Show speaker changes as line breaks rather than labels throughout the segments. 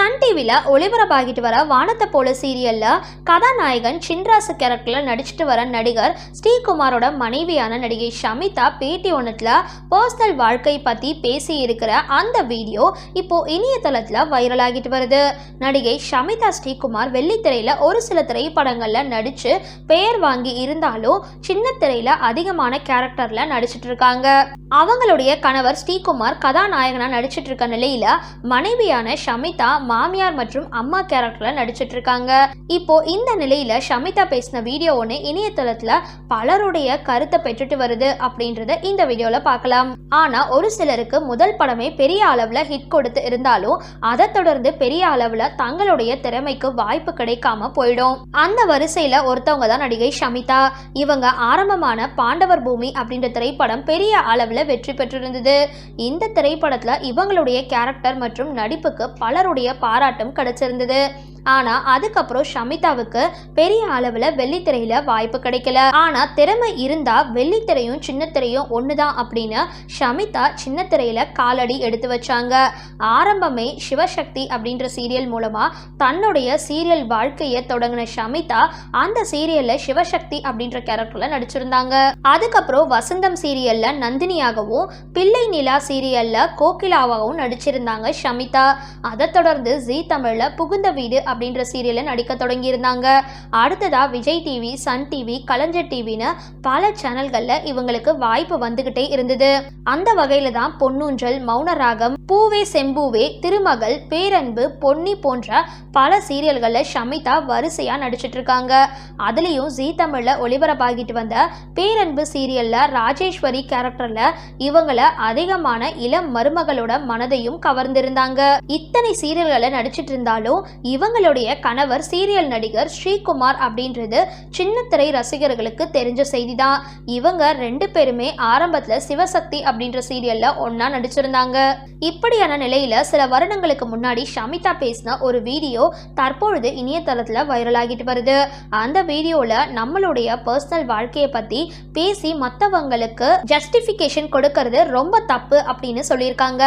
Sun டிவியில் ஒளிபரப்பாகிட்டு வர வானத்தை போல சீரியலில் கதாநாயகன் சின்ராசு கேரக்டரில் நடிச்சிட்டு வர நடிகர் ஸ்ரீகுமாரோட மனைவியான நடிகை ஷமிதா பேட்டி ஒன்றத்தில் பர்சனல் வாழ்க்கை பற்றி பேசி இருக்கிற அந்த வீடியோ இப்போ இணையதளத்தில் வைரல் ஆகிட்டு வருது. நடிகை ஷமிதா ஸ்ரீகுமார் வெள்ளித்திரையில் ஒரு சில திரைப்படங்களில் நடித்து பெயர் வாங்கி இருந்தாலும் சின்ன திரையில் அதிகமான கேரக்டரில் நடிச்சிட்டு இருக்காங்க. அவங்களுடைய கணவர் ஸ்ரீகுமார் கதாநாயகனாக நடிச்சிட்டு இருக்க நிலையில் மனைவியான ஷமிதா மாமியார் மற்றும் அம்மா கேரக்டர்ல நடிச்சிட்டு இருக்காங்க இப்போ இந்த நிலையில ஷமிதா பேசின வீடியோ ஒன்று இணையதளத்துல பலருடைய கருத்தை பெற்றுட்டு வருது அப்படின்றத இந்த வீடியோல பார்க்கலாம். ஆனா ஒரு சிலருக்கு முதல் படமே பெரிய அளவுல ஹிட் கொடுத்து இருந்தாலும் அதை தொடர்ந்து பெரிய அளவுல தங்களுடைய திறமைக்கு வாய்ப்பு கிடைக்காம போயிடும். அந்த வரிசையில ஒருத்தவங்க தான் நடிகை ஷமிதா. இவங்க ஆரம்பமான பாண்டவர் பூமி அப்படின்ற திரைப்படம் பெரிய அளவுல வெற்றி பெற்றிருந்தது. இந்த திரைப்படத்துல இவங்களுடைய கேரக்டர் மற்றும் நடிப்புக்கு பலருடைய பாராட்டும் கிடைச்சிருந்தது. ஆனால் அதுக்கப்புறம் ஷமிதாவுக்கு பெரிய அளவில் வெள்ளித்திரையில் வாய்ப்பு கிடைக்கல. ஆனால் திறமை இருந்தால் வெள்ளித்திரையும் சின்னத்திரையும் ஒன்று தான் அப்படின்னு ஷமிதா சின்னத்திரையில் காலடி எடுத்து வச்சாங்க. ஆரம்பமே சிவசக்தி அப்படின்ற சீரியல் மூலமாக தன்னுடைய சீரியல் வாழ்க்கையை தொடங்கின ஷமிதா அந்த சீரியலில் சிவசக்தி அப்படின்ற கேரக்டரில் நடிச்சிருந்தாங்க. அதுக்கப்புறம் வசந்தம் சீரியலில் நந்தினியாகவும் பிள்ளை நிலா சீரியலில் கோகிலாவாகவும் நடிச்சிருந்தாங்க ஷமிதா. அதை தொடர்ந்து ஜீ தமிழில் புகுந்த வீடு அப்படின்ற சீரியலில் நடிக்க தொடங்கியிருந்தாங்க. அடுத்ததா Vijay TV Sun TV Kalaignar டிவின்னு பல சேனல்களில் இவங்களுக்கு வாய்ப்பு வந்துகிட்டே இருந்தது. அந்த வகையில் தான் பொன்னூஞ்சல் மௌனராகம் பூவே செம்பூவே திருமகள் பேரன்பு பொன்னி போன்ற பல சீரியல்களில் ஷமிதா வரிசையாக நடிச்சிட்ருக்காங்க. அதுலேயும் ஜீ தமிழில் ஒளிபரப்பாகிட்டு வந்த பேரன்பு சீரியலில் ராஜேஸ்வரி கேரக்டரில் இவங்கள அதிகமான இளம் மருமகளோட மனதையும் கவர்ந்திருந்தாங்க. இத்தனை சீரியல்களை நடிச்சிட்டு இருந்தாலும் இவங்களுடைய கணவர் சீரியல் நடிகர் ஸ்ரீகுமார் அப்படின்றது சின்ன திரை ரசிகர்களுக்கு தெரிஞ்ச செய்தி தான் இவங்க ரெண்டு பேருமே ஆரம்பத்தில் சிவசக்தி அப்படின்ற சீரியலில் ஒன்றா நடிச்சிருந்தாங்க. இப்படியான நிலையில சில வருடங்களுக்கு முன்னாடி ஷமிதா பேசின ஒரு வீடியோ தற்பொழுது இணையதளத்துல வைரலாகிட்டு வருது. அந்த வீடியோல நம்மளுடைய பர்சனல் வாழ்க்கையை பத்தி பேசி மற்றவங்களுக்கு ஜஸ்டிஃபிகேஷன் கொடுக்கறது ரொம்ப தப்பு அப்படின்னு சொல்லியிருக்காங்க.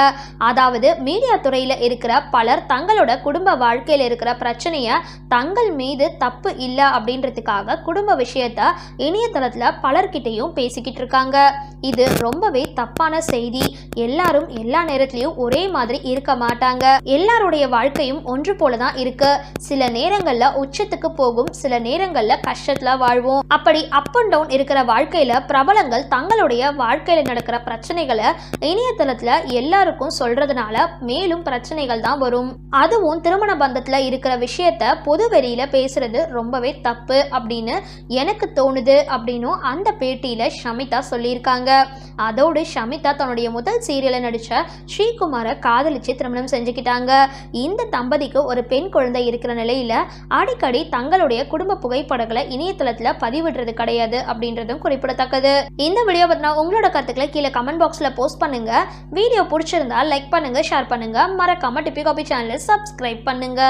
அதாவது மீடியா துறையில் இருக்கிற பலர் தங்களோட குடும்ப வாழ்க்கையில் இருக்கிற பிரச்சனையை தங்கள் மீது தப்பு இல்லை அப்படின்றதுக்காக குடும்ப விஷயத்த இணையதளத்தில் பலர்கிட்டையும் பேசிக்கிட்டு இருக்காங்க. இது ரொம்பவே தப்பான செய்தி. எல்லாரும் எல்லா நேரத்துலையும் ஒரே மாதிரி இருக்க மாட்டாங்க. எல்லாருடைய வாழ்க்கையும் ஒன்று போல தான் இருக்கு. சில நேரங்களில் உச்சத்துக்கு போகும் சில நேரங்களில் கஷ்டத்தில் வாழ்வோம். அப்படி அப் அண்ட் டவுன் இருக்கிற வாழ்க்கையில் பிரபலங்கள் தங்களுடைய வாழ்க்கையில் நடக்கிற பிரச்சனைகளை இணையதளத்தில் எல்லாருக்கும் சொல்றதுனால மேலும் பிரச்சனைகள் தான் வரும். அதுவும் திருமண பந்தத்தில் இருக்கிற விஷயத்த பொது வெளியில பேசுறது ரொம்பவே தப்பு அப்படின்னு எனக்கு தோணுது அப்படின்னும் அந்த பேட்டியில் ஷமிதா சொல்லியிருக்காங்க. அதோடு ஷமிதா தன்னுடைய முதல் சீரியலில் நடித்த ஸ்ரீகுமாரை காதலிச்சு திருமணம் செஞ்சுக்கிட்டாங்க. இந்த தம்பதிக்கு ஒரு பெண் குழந்தை இருக்கிற நிலையில் அடிக்கடி தங்களுடைய குடும்ப புகைப்படங்களை இணையதளத்தில் பதிவிடுறது கிடையாது அப்படின்றதும் குறிப்பிடத்தக்கது. இந்த வீடியோ பற்றினா உங்களோட கருத்துக்களை கீழே கமெண்ட் பாக்ஸில் போஸ்ட் பண்ணுங்க. வீடியோ பிடிச்சிருந்தா லைக் பண்ணுங்க ஷேர் பண்ணுங்க. மறக்காம டிபி காபி சேனலை சப்ஸ்கிரைப் பண்ணுங்க.